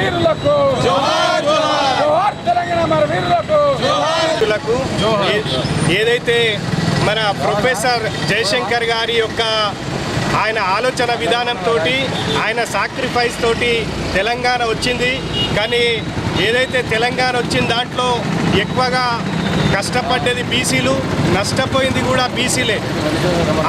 వీరులకు. జోహార్ తెలంగాణ ఏదైతే మన ప్రొఫెసర్ జయశంకర్ గారి యొక్క ఆయన ఆలోచన విధానంతో ఆయన సాక్రిఫైస్ తోటి తెలంగాణ వచ్చింది. కానీ ఏదైతే తెలంగాణ వచ్చిన దాంట్లో ఎక్కువగా కష్టపడ్డది బీసీలు నష్టపోయింది కూడా బీసీలే.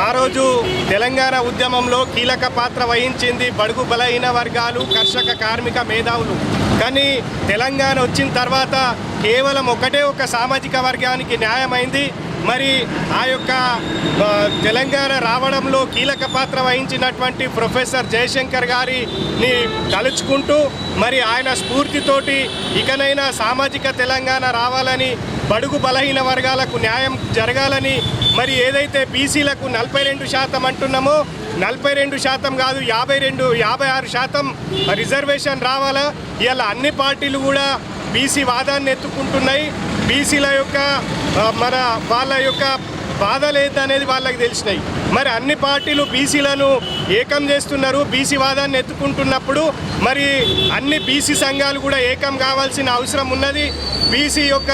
ఆ రోజు తెలంగాణ ఉద్యమంలో కీలక పాత్ర వహించింది బడుగు బలహీన వర్గాలు కర్షక కార్మిక మేధావులు. కానీ తెలంగాణ వచ్చిన తర్వాత కేవలం ఒకటే ఒక సామాజిక వర్గానికి న్యాయమైంది మరి ఆ యొక్క తెలంగాణ రావడంలో కీలక పాత్ర వహించినటువంటి ప్రొఫెసర్ జయశంకర్ గారిని తలుచుకుంటూ మరి ఆయన స్ఫూర్తితోటి ఇకనైనా సామాజిక తెలంగాణ రావాలని బడుగు బలహీన వర్గాలకు న్యాయం జరగాలని మరి ఏదైతే బీసీలకు నలభై రెండు శాతం అంటున్నామో నలభై రెండు శాతం కాదు యాభై రెండు యాభై ఆరు శాతం రిజర్వేషన్ రావాలా? ఇలా అన్ని పార్టీలు కూడా బీసీ వాదాన్ని ఎత్తుకుంటున్నాయి. బీసీల యొక్క మన వాళ్ళ యొక్క బాధలు ఏంటనేది వాళ్ళకి తెలిసినాయి. మరి అన్ని పార్టీలు బీసీలను ఏకం చేస్తున్నారు. బీసీ వాదాన్ని ఎత్తుకుంటున్నప్పుడు మరి అన్ని బీసీ సంఘాలు కూడా ఏకం కావాల్సిన అవసరం ఉన్నది. బీసీ యొక్క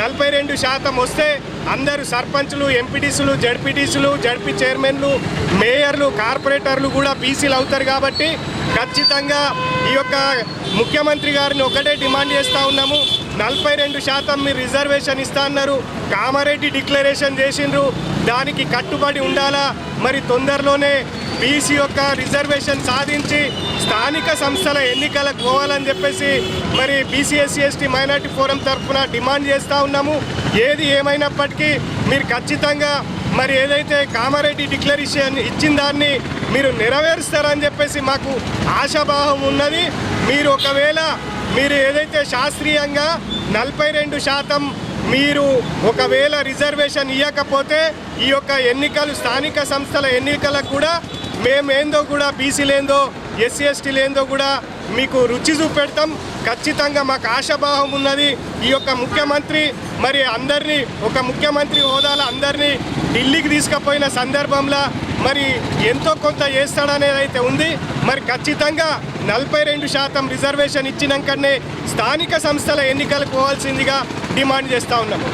నలభై రెండు శాతం వస్తే అందరూ సర్పంచ్లు ఎంపీటీసీలు జడ్పీటీసులు జడ్పీ చైర్మన్లు మేయర్లు కార్పొరేటర్లు కూడా బీసీలు అవుతారు కాబట్టి ఖచ్చితంగా ఈ యొక్క ముఖ్యమంత్రి గారిని ఒకటే డిమాండ్ చేస్తూ ఉన్నాము. నలభై రెండు శాతం మీరు రిజర్వేషన్ ఇస్తా అన్నారు. కామారెడ్డి డిక్లరేషన్ చేసిండ్రు. దానికి కట్టుబడి ఉండాలా? మరి తొందరలోనే బీసీ యొక్క రిజర్వేషన్ సాధించి స్థానిక సంస్థల ఎన్నికలకు పోవాలని చెప్పేసి మరి BC SC ST minority forum తరఫున డిమాండ్ చేస్తూ ఉన్నాము. ఏది ఏమైనప్పటికీ మీరు ఖచ్చితంగా మరి ఏదైతే కామారెడ్డి డిక్లరేషన్ ఇచ్చిన దాన్ని మీరు నెరవేరుస్తారని చెప్పేసి మాకు ఆశాభావం ఉన్నది. మీరు ఒకవేళ మీరు ఏదైతే శాస్త్రీయంగా నలభై రెండు శాతం మీరు ఒకవేళ రిజర్వేషన్ ఇవ్వకపోతే ఈ యొక్క ఎన్నికలు స్థానిక సంస్థల ఎన్నికలకు కూడా మేమేందో కూడా బీసీలేందో ఎస్సీ ఎస్టీలేందో కూడా మీకు రుచి చూపెడతాం. ఖచ్చితంగా మాకు ఆశాభావం ఉన్నది. ఈ యొక్క ముఖ్యమంత్రి మరి అందరినీ ఒక ముఖ్యమంత్రి హోదాలో అందరినీ ఢిల్లీకి తీసుకుపోయిన సందర్భంలో మరి ఎంతో కొంత చేస్తాడనేది అయితే ఉంది. మరి ఖచ్చితంగా నలభై రెండు శాతం రిజర్వేషన్ ఇచ్చినాకనే స్థానిక సంస్థల ఎన్నికలకు పోవాల్సిందిగా డిమాండ్ చేస్తూ ఉన్నాము.